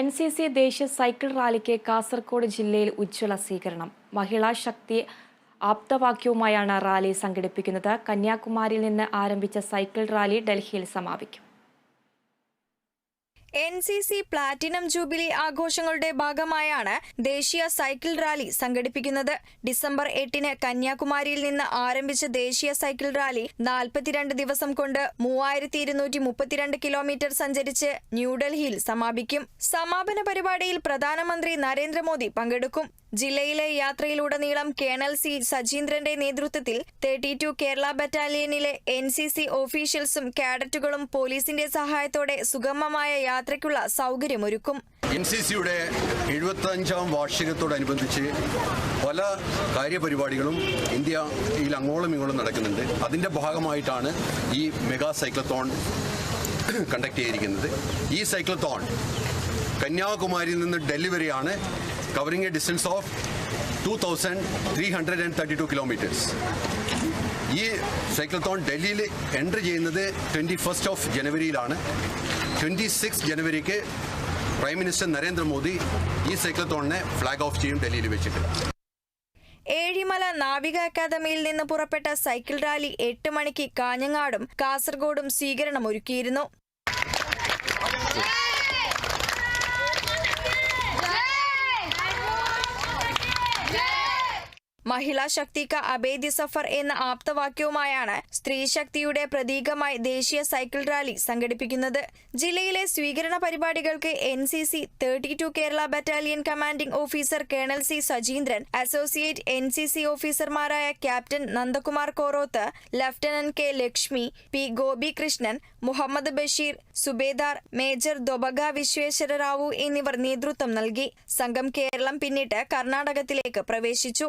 N C C ദേശീയ cycle റാലിക്ക് കാസർഗോഡ് ജില്ലയിൽ ഉജ്ജ്വല സ്വീകരണം. മഹിളാ ശക്തി ആപ്തവാക്യവുമായാണ് റാലി സംഘടിപ്പിക്കുന്നത്. കന്യാകുമാരിയിൽ നിന്ന് ആരംഭിച്ച സൈക്കിൾ റാലി ഡൽഹിയിൽ സമാപിക്കും. N C C platinum jubilee ആഘോഷങ്ങളുടെ ഭാഗമായാണ് ദേശീയ സൈക്കിൾ റാലി സംഘടിപ്പിക്കുന്നത്. ഡിസംബർ എട്ടിന് കന്യാകുമാരിയിൽ നിന്ന് ആരംഭിച്ച ദേശീയ സൈക്കിൾ റാലി നാൽപ്പത്തിരണ്ട് ദിവസം കൊണ്ട് മൂവായിരത്തി ഇരുന്നൂറ്റി മുപ്പത്തിരണ്ട് കിലോമീറ്റർ സഞ്ചരിച്ച് ന്യൂഡൽഹിയിൽ സമാപിക്കും. സമാപന പരിപാടിയിൽ പ്രധാനമന്ത്രി നരേന്ദ്രമോദി പങ്കെടുക്കും. ജില്ലയിലെ യാത്രയിലുടനീളം കേണൽ സി സജീന്ദ്രന്റെ നേതൃത്വത്തിൽ തേർട്ടി ടു കേരള ബറ്റാലിയനിലെ എൻ സി സി ഓഫീഷ്യൽസും കാഡറ്റുകളും പോലീസിന്റെ സഹായത്തോടെ സുഗമമായ യാത്രയ്ക്കുള്ള സൗകര്യമൊരുക്കും. എൻ സി സിയുടെ എഴുപത്തഞ്ചാം വാർഷികത്തോടനുബന്ധിച്ച് പല കാര്യപരിപാടികളും ഇന്ത്യയിൽ അങ്ങോളം ഇങ്ങോളം നടക്കുന്നുണ്ട്. അതിന്റെ ഭാഗമായിട്ടാണ് ഈ മെഗാ സൈക്ലത്തോൺ കണ്ടക്ട് ചെയ്തിരിക്കുന്നത്. ഈ സൈക്ലത്തോൺ കന്യാകുമാരിയിൽ നിന്ന് ഡൽഹി വരെയാണ് three hundred and thirty two kilometres ഈ സൈക്കിൾത്തോൺ ഡൽഹിയിൽ എൻട്രി ചെയ്യുന്നത് ട്വന്റി ഫസ്റ്റ് ഓഫ് ജനുവരിയിലാണ്. ട്വന്റി സിക്സ് ജനുവരിക്ക് പ്രൈം മിനിസ്റ്റർ നരേന്ദ്രമോദി ഈ സൈക്കിൾത്തോണിനെ ഫ്ലാഗ് ഓഫ് ചെയ്യും ഡൽഹിയിൽ വെച്ചിട്ട്. ഏഴിമല നാവിക അക്കാദമിയിൽ നിന്ന് പുറപ്പെട്ട സൈക്കിൾ റാലി എട്ട് മണിക്ക് കാഞ്ഞങ്ങാടും കാസർഗോഡും സ്വീകരണമൊരുക്കിയിരുന്നു. മഹിളാ ശക്തിക അബേദ്യ സഫർ എന്ന ആപ്തവാക്യവുമായാണ് സ്ത്രീ ശക്തിയുടെ പ്രതീകമായി ദേശീയ സൈക്കിൾ റാലി സംഘടിപ്പിക്കുന്നത്. ജില്ലയിലെ സ്വീകരണ പരിപാടികൾക്ക് N C C thirty two Kerala battalion commanding officer colonel C Sajeendran associate N C C ഓഫീസർമാരായ captain Nandakumar Koroth lieutenant K Lakshmi P Gopi Krishnan Muhammad Basheer subedar major Dobaga Vishweshwara Rao എന്നിവർ നേതൃത്വം നൽകി. സംഘം കേരളം പിന്നിട്ട് കർണാടകത്തിലേക്ക് പ്രവേശിച്ചു.